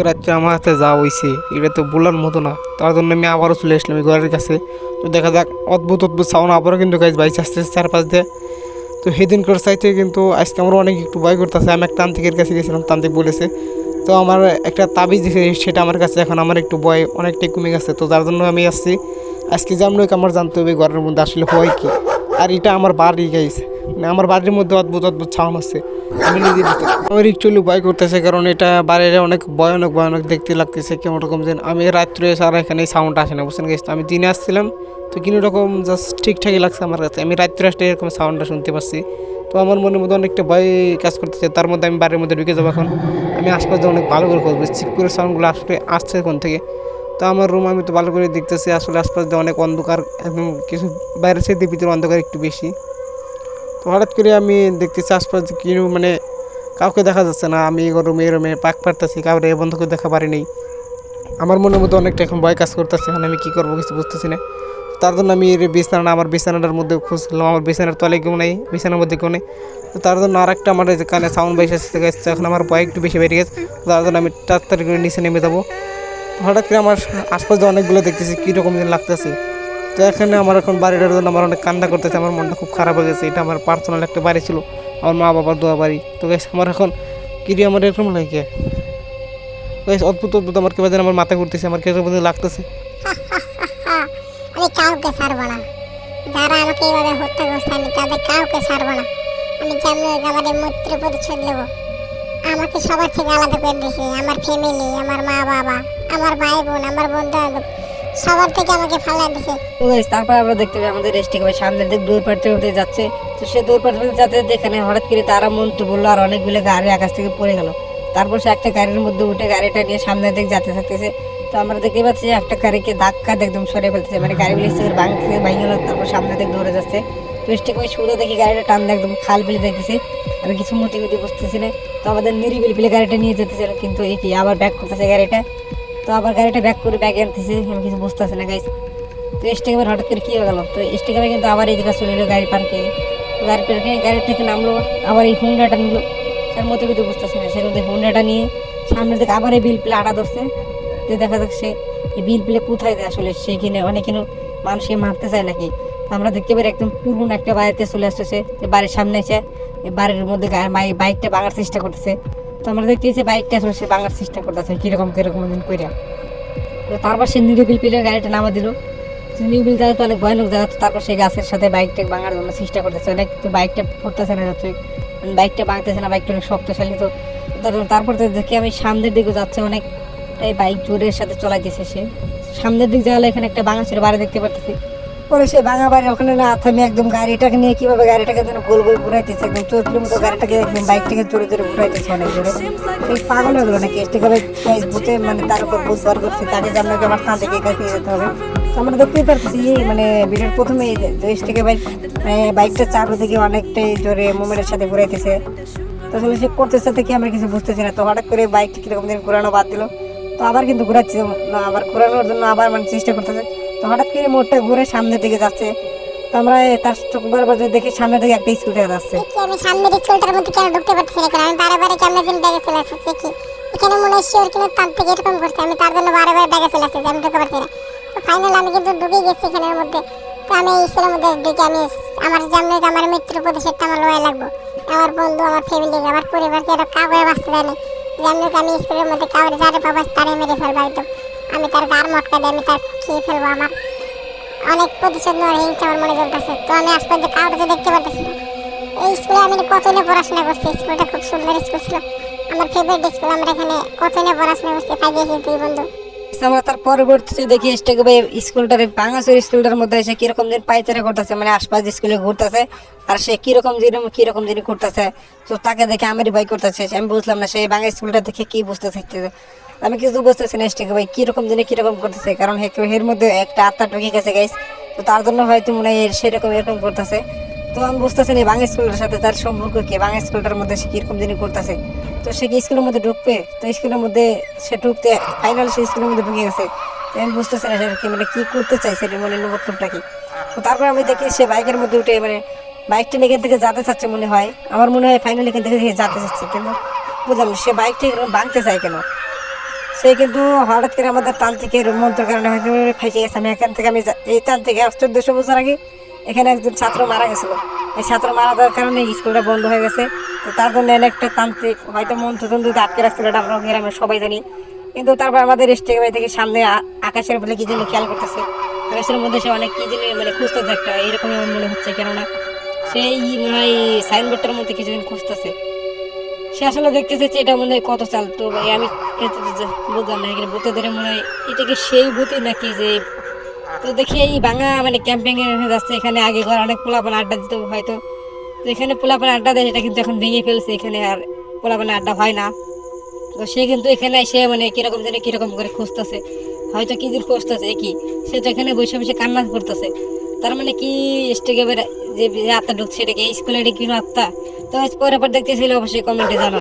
কালকে রাত্রে আমার হাতে যা হয়েছে এটা তো বলার মতো না। তার জন্য আমি আবারও চলে আসলাম ঘরের কাছে। তো দেখা যাক, অদ্ভুত অদ্ভুত সাউন্ড আবারও কিন্তু গাছ বাইচ আসতেছে চারপাশ দিয়ে। তো সেদিন করে চাইতে কিন্তু আজকে আমার অনেক একটু ভয় করতেছে। আমি এক তান্ত্রিকের কাছে গেছিলাম, তান্ত্রিক বলেছে, তো আমার একটা তাবিজ দিয়েছে সেটা আমার কাছে এখন আমার একটু ভয় অনেকটাই কমে গেছে। তো যার জন্য আমি আসছি। আজকে যেমন আমার জানতে হবে ঘরের মধ্যে আসলে হয় কি? আর এটা আমার বাড়ি গাইছে আমার বাড়ির মধ্যে অদ্ভুত অদ্ভুত ছাউন আছে। আমি নিজে আমার একচুয়ালি ভয় করতেছে, কারণ এটা বাইরে অনেক ভয়ানক ভয়ানক দেখতে লাগতেছে, কেমন রকম যেন। আমি রাত্রে সারা এখানে সাউন্ড আসে না, বুঝছেন গেছি আমি দিনে আসছিলাম, তো কোনো রকম জাস্ট ঠিকঠাকই লাগছে আমার কাছে। আমি রাত্রে আসলে এরকম সাউন্ডটা শুনতে পাচ্ছি তো আমার মনের মধ্যে অনেকটা ভয় কাজ করতেছে, তার মধ্যে আমি বাড়ির মধ্যে ঢুকে যাব এখন। আমি আশপাশে অনেক ভালো করে খুঁজবো চিক করে সাউন্ডগুলো আসলে আসছে কোন থেকে। তো আমার রুম আমি তো ভালো করে দেখতেছি, আসলে আশপাশ অনেক অন্ধকার, একদম কিছু বাইরের সাথে ভিতরে অন্ধকার একটু বেশি। তো হঠাৎ করে আমি দেখতেছি আশপাশ কিনো মানে কাউকে দেখা যাচ্ছে না। আমি এই রুমে এই রুমে পাক পারতেছি কাউরে এ বন্ধ করে দেখা পারি নাই। আমার মনের মধ্যে অনেকটা এখন ভয় কাজ করতেছে, এখন আমি কী করব কিছু বুঝতেছি না। তার জন্য আমি এর বিছানা, আমার বিছানাটার মধ্যে খুঁজলাম, আমার বিছানার তলে কেউ নেই, বিছানার মধ্যে কেউ নেই। তো তার জন্য আর একটা আমার কানে সাউন্ড বাইস আসতে গেছে, এখন আমার ভয় একটু বেশি বেড়ে গেছে। তার জন্য আমি তাড়াতাড়ি করে নিচে নেমে যাব। হঠাৎ করে আমার আশপাশে অনেকগুলো দেখতেছি, কীরকম লাগতেছে। তো এখানে আমার এখন বাড়িটার জন্য আমার অনেক কান্না করতেছে, আমার মনটা খুব খারাপ হয়ে গেছে। এটা আমার পার্সোনাল একটা বাড়ি ছিল, আমার মা বাবার দোয়া বাড়ি। তো গাইস আমার এখন কিরি আমার এরকম লাগে। গাইস অদ্ভুত অদ্ভুত, আমার কেবা যেন আমার মাথা ঘুরতেছে, আমার কেউ লাগতেছে। আমি কাউকে ছাড়বো না। যারা আমাকে এইভাবে হত্যা করছে, আমি তাদের কাউকে ছাড়বো না। আমি হোক আমাদের মৈত্রী প্রতিশোধ নেব। আমাকে সবার থেকে আলাদা করে দিয়েছে আমার ফ্যামিলি আমার মা বাবা, আমার ভাই বোন, আমার বন্ধু বান্ধব সবার থেকে আমাকে ফালা দিছে। তো guys, তারপর আমরা দেখতে পাই আমাদের রেস্টিক ভাই সামনের দিক দৌড় পাড়তে উঠে যাচ্ছে। তো সে দৌড় পাড়তে যাতে এখানে হঠাৎ করে তারা মন্ত্র বলল আর অনেকগুলো গাড়ি আকাশ থেকে পড়ে গেল। তারপর সে একটা গাড়ির মধ্যে উঠে গাড়িটা নিয়ে সামনের দিক যেতে থাকতেছে। তো আমরা দেখতে পাচ্ছি একটা গাড়িকে ধাক্কা একদম সরে ফেলতেছে। মানে গাড়িগুলো বাং থেকে ভেঙে গেল তারপর সামনের দিক দৌড়ে যাচ্ছে। তো স্টিক শুধু দেখি গাড়িটা টান একদম খাল ফেলে দেখতেছে আমি কিছু মতি গতি বুঝতেছি না। তো আমাদের নিরিবিল ফেলে গাড়িটা নিয়ে যেতেছিল কিন্তু এই কি আবার ব্যাক করতেছে গাড়িটা? তো আবার গাড়িটা ব্যাক করে ব্যাগে আনতেছে। আমি কিছু বুঝতেছি না গাইস তো স্টেক আবার হঠাৎ করে কী হয়ে গেল? তো স্টেক আবার কিন্তু আবার এই চলে এলো গাড়ি পার্কে গাড়ি পার্কে গাড়ি থেকে নামলো, আবার এই হুন্ডাটা নিল। তার মতো কিন্তু বুঝতেছে না, সেখান থেকে হুন্ডাটা নিয়ে সামনে থেকে আবার এই বিল প্লে আটা ধরছে। তো দেখা যাচ্ছে এই বিল প্লে কোথায় দেয় আসলে সেইখানে অনেক কিন্তু মানুষকে মারতে চায় নাকি। আমরা দেখতে পারি একদম পুরনো একটা বাড়িতে চলে আসতেছে, যে বাড়ির সামনে এসে বাড়ির মধ্যে বাইকটা ভাঙার চেষ্টা করতেছে। তো আমরা দেখতেছি বাইকটা আসলে সে ভাঙার চেষ্টা করতেছে, কীরকম কীরকম দিন করে তো তারপর সে নিরিবিল পিলে গাড়িটা নামা দিল। নিরিবিল জায়গা তো অনেক ভয়ানক জায়গা তারপর সেই গাছের সাথে বাইকটা ভাঙার জন্য চেষ্টা করতেছে। অনেক তো বাইকটা পড়তেছে না, যাচ্ছে। মানে বাইকটা ভাঙতেছে না বাইকটা অনেক শক্তিশালী, তো তার- তারপর তো দেখি আমি সামনের দিকে যাচ্ছে, অনেক এই বাইক জোরের সাথে চলাইতেছে সে। সামনের দিক যাওয়ালে এখানে একটা ভাঙা ছিল বাড়ি দেখতে পারতেছি। পরে সে ভাঙা বাড়ি, ওখানে না থামে একদম গাড়িটাকে নিয়ে কীভাবে গাড়িটাকে যেন গোল গোল ঘুরাইতেছে, একদম চোখের মতো গাড়িটাকে একদম বাইকটাকে জোরে জোরে ঘুরাইতেছে অনেক জোরে। সেই পাগল হয়ে গেলো নাকি এসটিকে ভূতে মানে তার উপর বুধ বার করছে, তাকে জানলে আমার তাঁতে গিয়ে কাছে যেতে হবে। আমরা দেখতেই পারছি মানে ভিডিওর প্রথমে এসটিকে বাইক বাইকটা চারোদিকে অনেকটাই জোরে মোমেন্টের সাথে ঘুরাইতেছে। তো আসলে সে করতেছে থেকে আমরা কিছু বুঝতেছি না। তো হঠাৎ করে বাইকটা কীরকম দিন ঘোরানো বাদ দিল। তো আবার কিন্তু ঘোরাচ্ছে, না, আবার ঘোরানোর জন্য আবার মানে চেষ্টা করতেছে। তো হঠাৎ করে মোড়টা ঘুরে সামনের দিকে যাচ্ছে। তো আমরা তার চোখ বারবার যদি দেখি সামনে থেকে একটা দেখা যাচ্ছে। আমি সামনের স্কুলটার মধ্যে কেন ঢুকতে পারছি না কেন? আমি বারে বারে কেমন দিন ব্যাগে চলে আসছি এখানে মনে হয় শিওর কিন্তু তার থেকে এরকম করছে। আমি তার জন্য বারে বারে ব্যাগে চলে আসছি আমি ঢুকতে পারছি না। তো ফাইনাল আমি কিন্তু ঢুকে গেছি এখানের মধ্যে। তো আমি এই মধ্যে ঢুকে আমি আমার হোক আমার মৃত্যুর প্রতিশোধটা আমার লয়ে লাগবো। আমার বন্ধু, আমার ফ্যামিলি আমার পরিবারকে কাউকে বাঁচতে আমি স্কুলের মধ্যে কাউরে যারে মেরে একদম। আমি তার গার মটকা দিয়ে আমি তার খেয়ে ফেলব আমার? অনেক প্রতিশোধ নেওয়ার হিংসা আমার মনে চলতেছে। তো আমি আশপাশে কাউকে তো দেখতে পারতেছি না। এই স্কুলে আমি কত নিয়ে পড়াশোনা করছি? স্কুলটা খুব সুন্দর স্কুল ছিল। আমার ফেভারিট স্কুল আমরা এখানে কত নিয়ে পড়াশোনা করছি? পাই গেছি তুই বন্ধু। আমরা তার পরবর্তীতে দেখি স্টেকে ভাই স্কুলটার বাংলাদেশের স্কুলটার মধ্যে এসে কীরকম দিন পাইচারা করতেছে মানে আশপাশ স্কুলে ঘুরতেছে, আর সে কীরকম দিন কীরকম দিন করতেছে তো তাকে দেখে আমারই ভাই করতেছে। আমি বুঝলাম না সেই বাংলা স্কুলটা দেখে কি বুঝতে চাইতেছে। আমি কিছু বুঝতেছি না স্টেকে ভাই, কীরকম দিনে কীরকম করতেছে, কারণ এর মধ্যে একটা আত্মা ঢুকে গেছে গাইস তো তার জন্য হয়তো মনে হয় সেরকম এরকম করতেছে। তো আমি বুঝতেছি না বাংলা স্কুলের সাথে তার সম্পর্ক কি, বাংলা স্কুলটার মধ্যে সে কীরকম দিনই করতেছে। তো সে কি স্কুলের মধ্যে ঢুকবে? তো স্কুলের মধ্যে সে ঢুকতে ফাইনাল সে স্কুলের মধ্যে ঢুকে গেছে। আমি বুঝতেছি না সে কি মানে কি করতে চাইছে এটা মানে নবত্তমটা কি? তো তারপর আমি দেখি সে বাইকের মধ্যে উঠে মানে বাইকটা এখান থেকে যেতে চাচ্ছে মনে হয়। আমার মনে হয় ফাইনাল এখান থেকে যেতে চাচ্ছে কিন্তু বুঝলাম সে বাইকটা এরকম ভাঙতে চায় কেন? সে কিন্তু হঠাৎ করে আমাদের তান্ত্রিকের মন্ত্রের কারণে হয়তো ফেসে গেছে। আমি এখান থেকে আমি এই তান্ত্রিক চোদ্দশো বছর আগে এখানে একজন ছাত্র মারা গেছিল। এই ছাত্র মারা যাওয়ার কারণে স্কুলটা বন্ধ হয়ে গেছে। তো তার জন্য একটা তান্ত্রিক, হয়তো মন্ত্র তন্ত্র আটকে রাখছিল, এটা গ্রামের সবাই জানি। কিন্তু তারপর আমাদের স্টেক থেকে সামনে আকাশের বলে কি যেন খেয়াল করতেছে। আকাশের মধ্যে সে অনেক কি যেন মানে খুঁজতেছে একটা এরকমই মনে হচ্ছে। কেননা সেই মনে হয় সাইনবোর্ডটার মধ্যে কিছু যেন খুঁজতেছে। সে আসলে দেখতে চাচ্ছে এটা মনে হয় কত চাল। তো ভাই, আমি বুঝলাম না, এখানে ভূতে ধরে মনে হয় এটা কি সেই ভূতি নাকি যে তো দেখি এই ভাঙা মানে ক্যাম্পিং যাচ্ছে, এখানে আগে ঘর অনেক পোলাপান আড্ডা দিত হয়তো। তো এখানে পোলাপান আড্ডা দেয় এটা কিন্তু এখন ভেঙে ফেলছে এখানে আর পোলাপান আড্ডা হয় না। তো সে কিন্তু এখানে এসে মানে কীরকম জানি কীরকম করে খুঁজতেছে, হয়তো কি দিন খুঁজতেছে কি? সে তো এখানে বসে বসে কান্না করতেছে। তার মানে কি? স্টেকে যে যে আত্মা ঢুকছে এটা কি স্কুলে কি আত্মা। তো পরে পর দেখতেছিল অবশ্যই কমেন্টে জানা